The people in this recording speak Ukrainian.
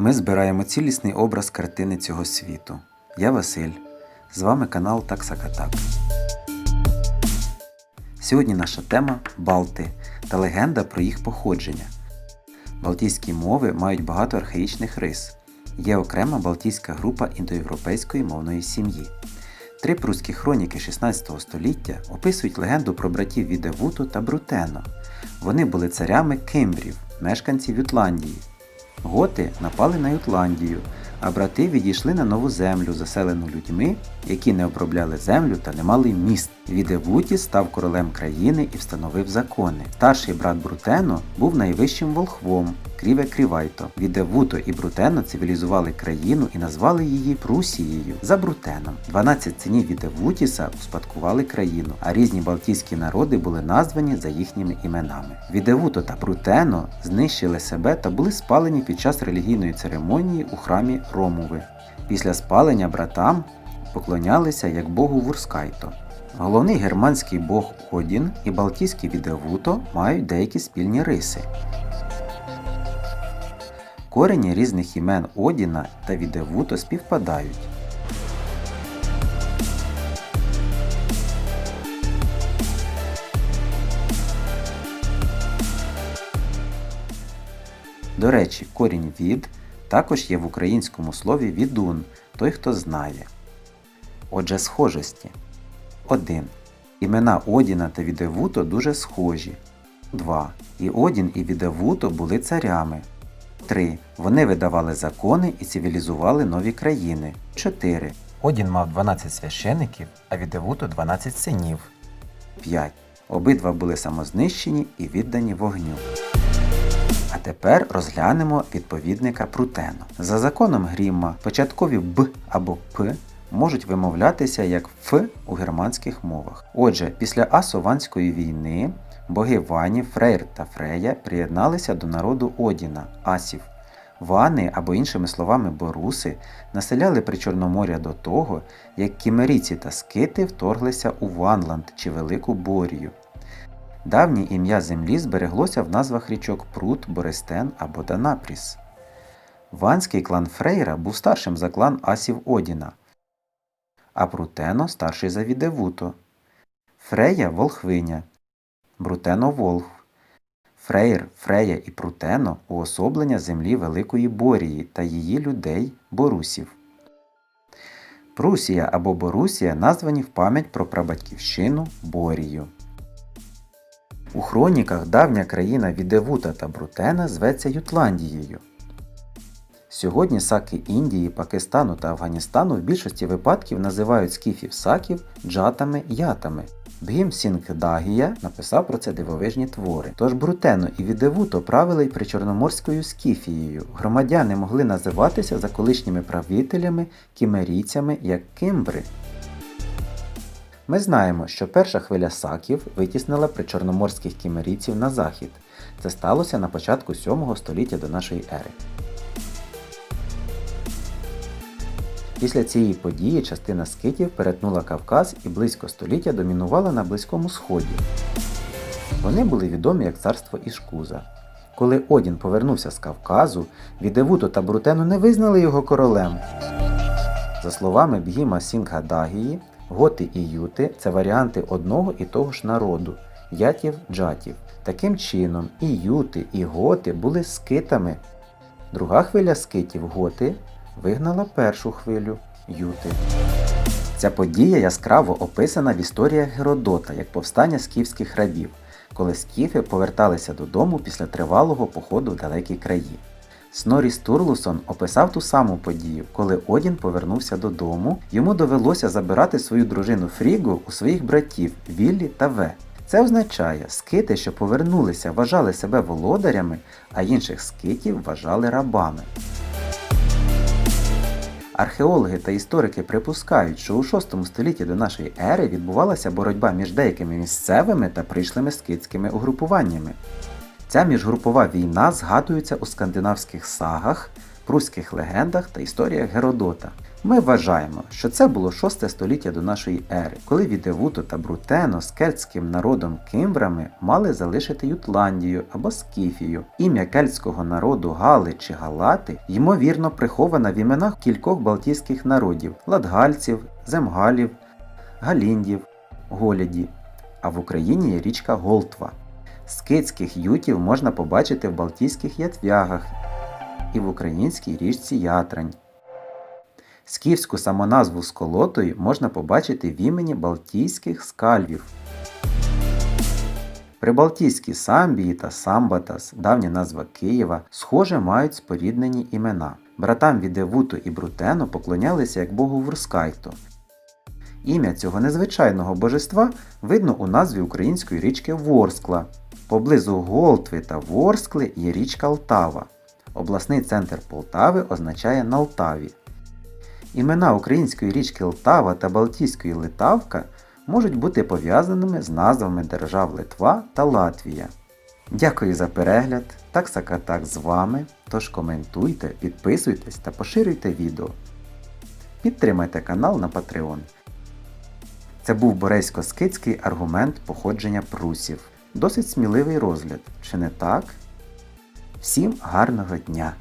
Ми збираємо цілісний образ картини цього світу. Я Василь. З вами канал Таксакатак. Сьогодні наша тема Балти та легенда про їх походження. Балтійські мови мають багато архаїчних рис. Є окрема балтійська група індоєвропейської мовної сім'ї. Три прусські хроніки 16 століття описують легенду про братів Відевуту та Брутено. Вони були царями кимбрів, мешканців Ютландії. Готи напали на Ютландію, а брати відійшли на нову землю, заселену людьми, які не обробляли землю та не мали міст. Відевуті став королем країни і встановив закони. Старший брат Брутено був найвищим волхвом. Кріве Крівайто. Відевуто і Брутено цивілізували країну і назвали її Прусією за Брутеном. 12 синів Відевутіса успадкували країну, а різні балтійські народи були названі за їхніми іменами. Відевуто та Брутено знищили себе та були спалені під час релігійної церемонії у храмі Ромуви. Після спалення братам поклонялися як богу Вурскайто. Головний германський бог Одін і балтійський Відевуто мають деякі спільні риси. Корені різних імен Одіна та Відевуто співпадають. До речі, корінь від також є в українському слові відун, той, хто знає. Отже, схожості. 1. Імена Одіна та Відевуто дуже схожі. 2. І Одін і Відевуто були царями. 3. Вони видавали закони і цивілізували нові країни. 4. Одін мав 12 священиків, а Відевуто 12 синів. 5. Обидва були самознищені і віддані вогню. А тепер розглянемо відповідника Прутено. За законом Грімма початкові б або п можуть вимовлятися як ф у германських мовах. Отже, після Асованської війни боги Вані, Фрейр та Фрея приєдналися до народу Одіна, Асів. Вани, або іншими словами боруси, населяли Причорноморя до того, як кімерійці та скити вторглися у Ванланд чи Велику Борію. Давнє ім'я землі збереглося в назвах річок Прут, Борестен або Данапріс. Ванський клан Фрейра був старшим за клан Асів Одіна, а Прутено старший за Відевуто. Фрея Волхвиня, Брутено Волхв. Фрейр, Фрея і Прутено уособлення землі Великої Борії та її людей Борусів. Прусія або Борусія названі в пам'ять про прабатьківщину Борію. У хроніках давня країна Відевута та Брутена зветься Ютландією. Сьогодні саки Індії, Пакистану та Афганістану в більшості випадків називають скіфів саків джатами ятами. Бгім Сінгдагія написав про це дивовижні твори. Тож Брутено і Відевуто правили й причорноморською скіфією. Громадяни могли називатися за колишніми правителями кімерійцями як кимбри. Ми знаємо, що перша хвиля саків витіснила причорноморських кімерійців на захід. Це сталося на початку 7 століття до нашої ери. Після цієї події частина скитів перетнула Кавказ і близько століття домінувала на Близькому Сході. Вони були відомі як царство Ішкуза. Коли Одін повернувся з Кавказу, Відевуто та Брутену не визнали його королем. За словами Бгіма Сінгадагії, готи і юти це варіанти одного і того ж народу ятів джатів. Таким чином, і юти, і готи були скитами. Друга хвиля скитів готи вигнала першу хвилю юти. Ця подія яскраво описана в історіях Геродота як повстання скіфських рабів, коли скіфи поверталися додому після тривалого походу в далекі краї. Снорі Стурлусон описав ту саму подію, коли Одін повернувся додому, йому довелося забирати свою дружину Фрігу у своїх братів Віллі та Ве. Це означає, скити, що повернулися, вважали себе володарями, а інших скитів вважали рабами. Археологи та історики припускають, що у VI столітті до нашої ери відбувалася боротьба між деякими місцевими та прийшлими скитськими угрупуваннями. Ця міжгрупова війна згадується у скандинавських сагах, пруських легендах та історіях Геродота. Ми вважаємо, що це було 6 століття до нашої ери, коли Відевуто та Брутено з кельтським народом кимбрами мали залишити Ютландію або Скіфію. Ім'я кельтського народу Гали чи Галати ймовірно приховане в іменах кількох балтійських народів латгальців, земгалів, галіндів, голяді. А в Україні є річка Голтва. Скитських ютів можна побачити в Балтійських ятвягах і в українській річці Ятрань. Скіфську самоназву сколотої можна побачити в імені Балтійських скальвів. Прибалтійські Самбії та Самбатас, давня назва Києва, схоже мають споріднені імена. Братам Відевуту і Брутену поклонялися як богу Вурскайту. Ім'я цього незвичайного божества видно у назві української річки Ворскла. Поблизу Голтви та Ворскли є річка Лтава. Обласний центр Полтави означає Налтаві. Імена української річки Лтава та Балтійської Литавка можуть бути пов'язаними з назвами держав Литва та Латвія. Дякую за перегляд. Так Сакатак з вами. Тож коментуйте, підписуйтесь та поширюйте відео. Підтримайте канал на Patreon. Це був Борейсько-Скидський аргумент походження прусів. Досить сміливий розгляд, чи не так? Всім гарного дня!